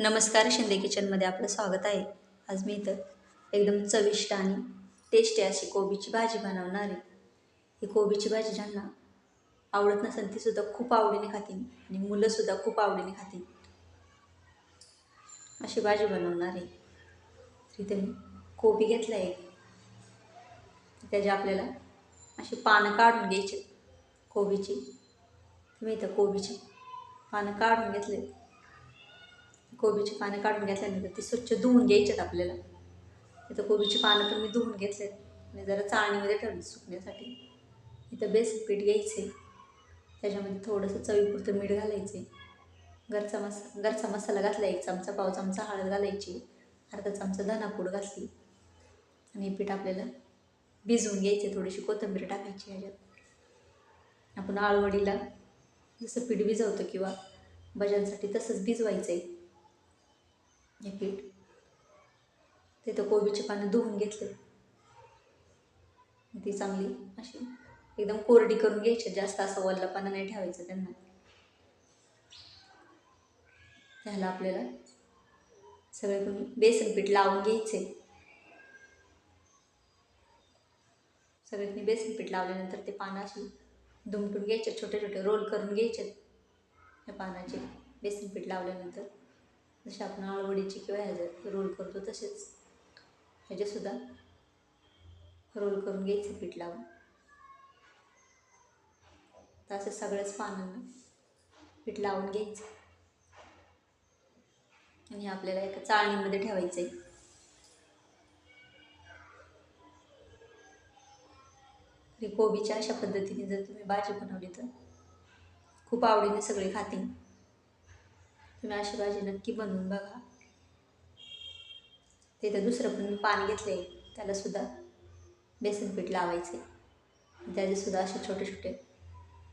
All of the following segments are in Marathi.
नमस्कार शिंदे किचनमध्ये आपलं स्वागत आहे. आज मी इथं एकदम चविष्ट आणि टेस्टी अशी कोबीची भाजी बनवणार आहे. ही कोबीची भाजी ज्यांना आवडत नसेल तीसुद्धा खूप आवडीने खातील आणि मुलंसुद्धा खूप आवडीने खातील अशी भाजी बनवणार आहे. तिथे मी कोबी घेतला आहे त्याची आपल्याला अशी पानं काढून घ्यायची. कोबीची मी इथं कोबीची पानं काढून घेतले कोबीची पानं काढून घेतल्यानंतर ती स्वच्छ धुवून घ्यायच्यात आपल्याला. इथं कोबीची पानं पण मी धुवून घेतलेत. आणि जरा चाळणीमध्ये ठेवली सुकण्यासाठी. इथं बेसन पीठ घ्यायचे त्याच्यामध्ये थोडंसं चवीपुरतं मीठ घालायचे घरचा मसा घरचा मसाला घातला एक चमचा पाव चमचा हळद घालायची. अर्धा चमचा धनापूड घातली. आणि हे पीठ आपल्याला भिजवून घ्यायचे थोडीशी कोथिंबीर टाकायची ह्याच्यात. आपण आळवडीला जसं पीठ भिजवतो किंवा भज्यांसाठी तसंच भिजवायचं आहे हे पीठ. तिथं कोबीची पानं धुवून घेतले. ती चांगली अशी एकदम कोरडी करून घ्यायची. जास्त असं वल्ला पानं नाही ठेवायचं त्यांना. त्याला आपल्याला सगळे बेसन पीठ लावून घ्यायचे सगळ्यांनी बेसन पीठ लावल्यानंतर ते पानं अशी दुमटून घ्यायचे छोटे छोटे रोल करून घ्यायचे. या पानाचे बेसन पीठ लावल्यानंतर. जसे आपण आळवडीची किंवा ह्याचे रोल करतो तसेच ह्याचेसुद्धा रोल करून घ्यायचे पीठ लावून. तर असं सगळ्याच पानांना पीठ लावून घ्यायचं. आणि आपल्याला एका चाळणीमध्ये ठेवायचं आहे कोबीच्या अशा पद्धतीने जर तुम्ही भाजी बनवली तर खूप आवडीने सगळे खातील तुम्ही अशी भाजी नक्की बनवून बघा. तिथं दुसरं पण मी पाणी घेतलं आहे त्यालासुद्धा बेसन पीठ लावायचे त्याचेसुद्धा असे छोटे छोटे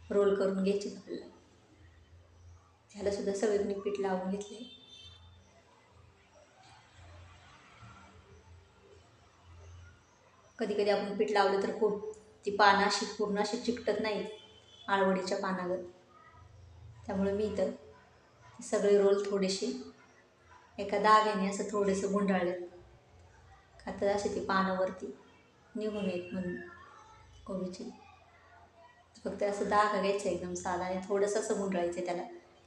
रोल करून घ्यायचे आपल्याला. ह्यालासुद्धा सगळ्यांनी पीठ लावून घेतले कधी कधी आपण पीठ लावलं तर खूप ती पानं अशी पूर्ण अशी चिकटत नाहीत आळवडीच्या पानावर. त्यामुळे मी इथं सगळे रोल थोडेसे एका दाग्याने असं थोडेसे गुंडाळले. का तर असे ती पानावरती निघून येत म्हणून कोबीची. फक्त असं दाग घ्यायचं एकदम साधा आणि थोडंसं असं गुंडाळायचं त्याला.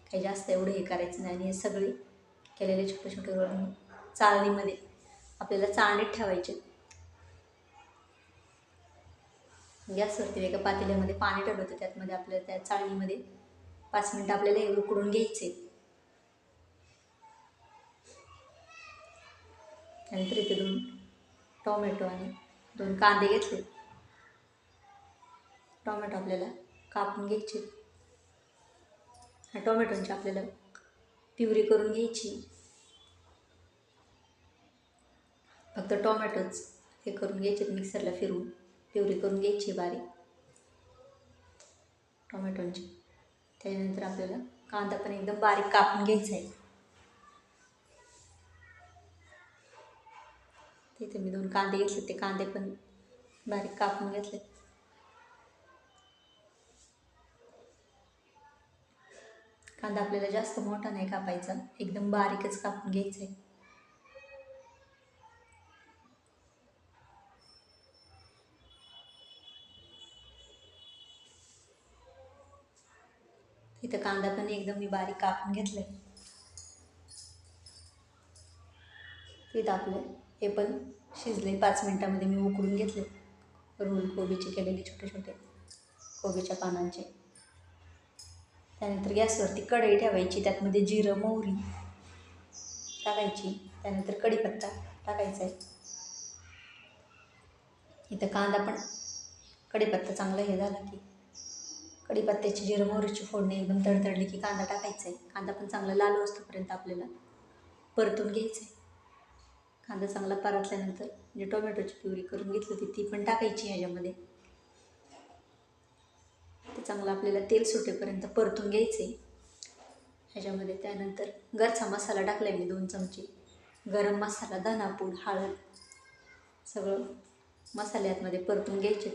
काही जास्त एवढं हे करायचं नाही आणि हे सगळे केलेले छोटे छोटे रोल चाळणीमध्ये आपल्याला चाळणीत ठेवायचे. गॅसवरती एका पातेल्यामध्ये पाणी ठेवलं होतं त्यातमध्ये आपल्याला त्या चाळणीमध्ये पाच मिनटं आपल्याला हे उकडून घ्यायचे. त्यानंतर इथे दोन टोमॅटो आणि दोन कांदे घेतले. टोमॅटो आपल्याला कापून घ्यायचे. ह्या आपल्याला प्युरी करून घ्यायची. फक्त टोमॅटोच हे करून घ्यायचे मिक्सरला फिरवून प्युरी करून घ्यायची बारीक. टॉमॅटोंची. त्याच्यानंतर आपल्याला कांदा पण एकदम बारीक कापून घ्यायचा आहे. तिथे मी दोन कांदे घेतले ते कांदे पण बारीक कापून घेतले. कांदा आपल्याला जास्त मोठा नाही कापायचा एकदम बारीकच कापून घ्यायचा आहे इथं कांदा पण एकदम मी बारीक कापून घेतलं आहे आपलं हे पण शिजले. पाच मिनटामध्ये मी उकडून घेतले. रोल कोबीचे केलेले छोटे छोटे कोबीच्या पानांचे. त्यानंतर गॅसवरती कढई ठेवायची. त्यातमध्ये जिरं मोहरी टाकायची. त्यानंतर कढीपत्ता टाकायचा आहे. इथं कांदा पण कढीपत्ता चांगला हे झाला की कढीपत्त्याची जिरं मोहरीची फोडणी एकदम तडतडली की कांदा टाकायचा आहे. कांदा पण चांगला लाल असतोपर्यंत आपल्याला परतून घ्यायचं आहे. कांदा चांगला परतल्यानंतर जे टोमॅटोची प्युरी करून घेतली होती ती पण टाकायची ह्याच्यामध्ये. ते चांगलं आपल्याला तेल सुटेपर्यंत परतून घ्यायचे. ह्याच्यामध्ये त्यानंतर घरचा मसाला टाकला आहे मी दोन चमचे. गरम मसाला धनापूड हळद सगळं मसाल्यामध्ये परतून घ्यायचे.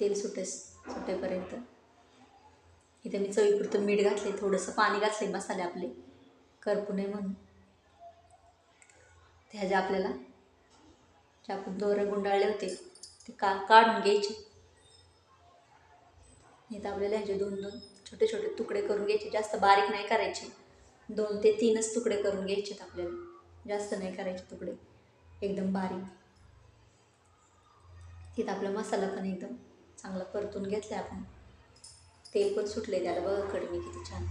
तेल सुटे सुटेपर्यंत. इथे मी चवीपुरतं मीठ घातले थोडंसं पाणी घातले मसाले आपले. करपू नये म्हणून. ह्याच्या आपल्याला जे आपण दोरे गुंडाळले होते ते का काढून घ्यायचे. इथं आपल्याला ह्याचे दोन दोन छोटे छोटे तुकडे करून घ्यायचे. जास्त बारीक नाही करायचे. दोन ते तीनच तुकडे करून घ्यायचेत आपल्याला. जास्त नाही करायचे तुकडे. एकदम बारीक. तिथं आपला मसाला पण एकदम चांगला परतून घेतला आपण. तेल पण सुटले त्याला बघा कडमी किती छान.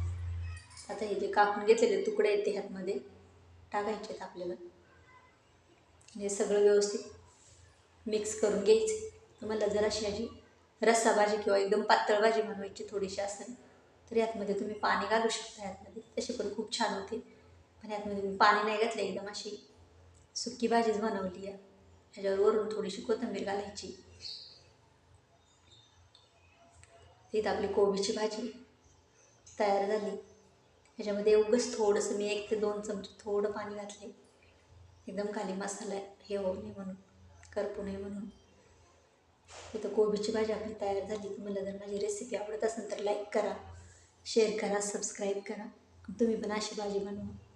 आता हे जे कापून घेतलेले तुकडे आहेत ते ह्यातमध्ये टाकायचे आहेत आपल्याला. हे सगळं व्यवस्थित मिक्स करून घ्यायचं. तुम्हाला जराशी अशी रस्सा भाजी किंवा एकदम पातळ भाजी बनवायची थोडीशी असेल तर यातमध्ये तुम्ही पाणी घालू शकता यातमध्ये. तशी पण खूप छान होते. पण यातमध्ये मी पाणी नाही घातलं एकदम अशी सुकी भाजीच बनवली आहे. ह्याच्यावर वरून थोडीशी कोथिंबीर घालायची. इथं आपली कोबीची भाजी तयार झाली. ह्याच्यामध्ये उगंच थोडंसं मी एक ते दोन चमचे थोडं पाणी घातले एकदम खाली मसाला हे होऊ नये म्हणून करपू नये म्हणून. इथं कोबीची भाजी आपली तयार झाली. तुम्हाला जर माझी रेसिपी आवडत असेल तर लाईक करा शेअर करा सबस्क्राईब करा. तुम्ही पण अशी भाजी बनवा.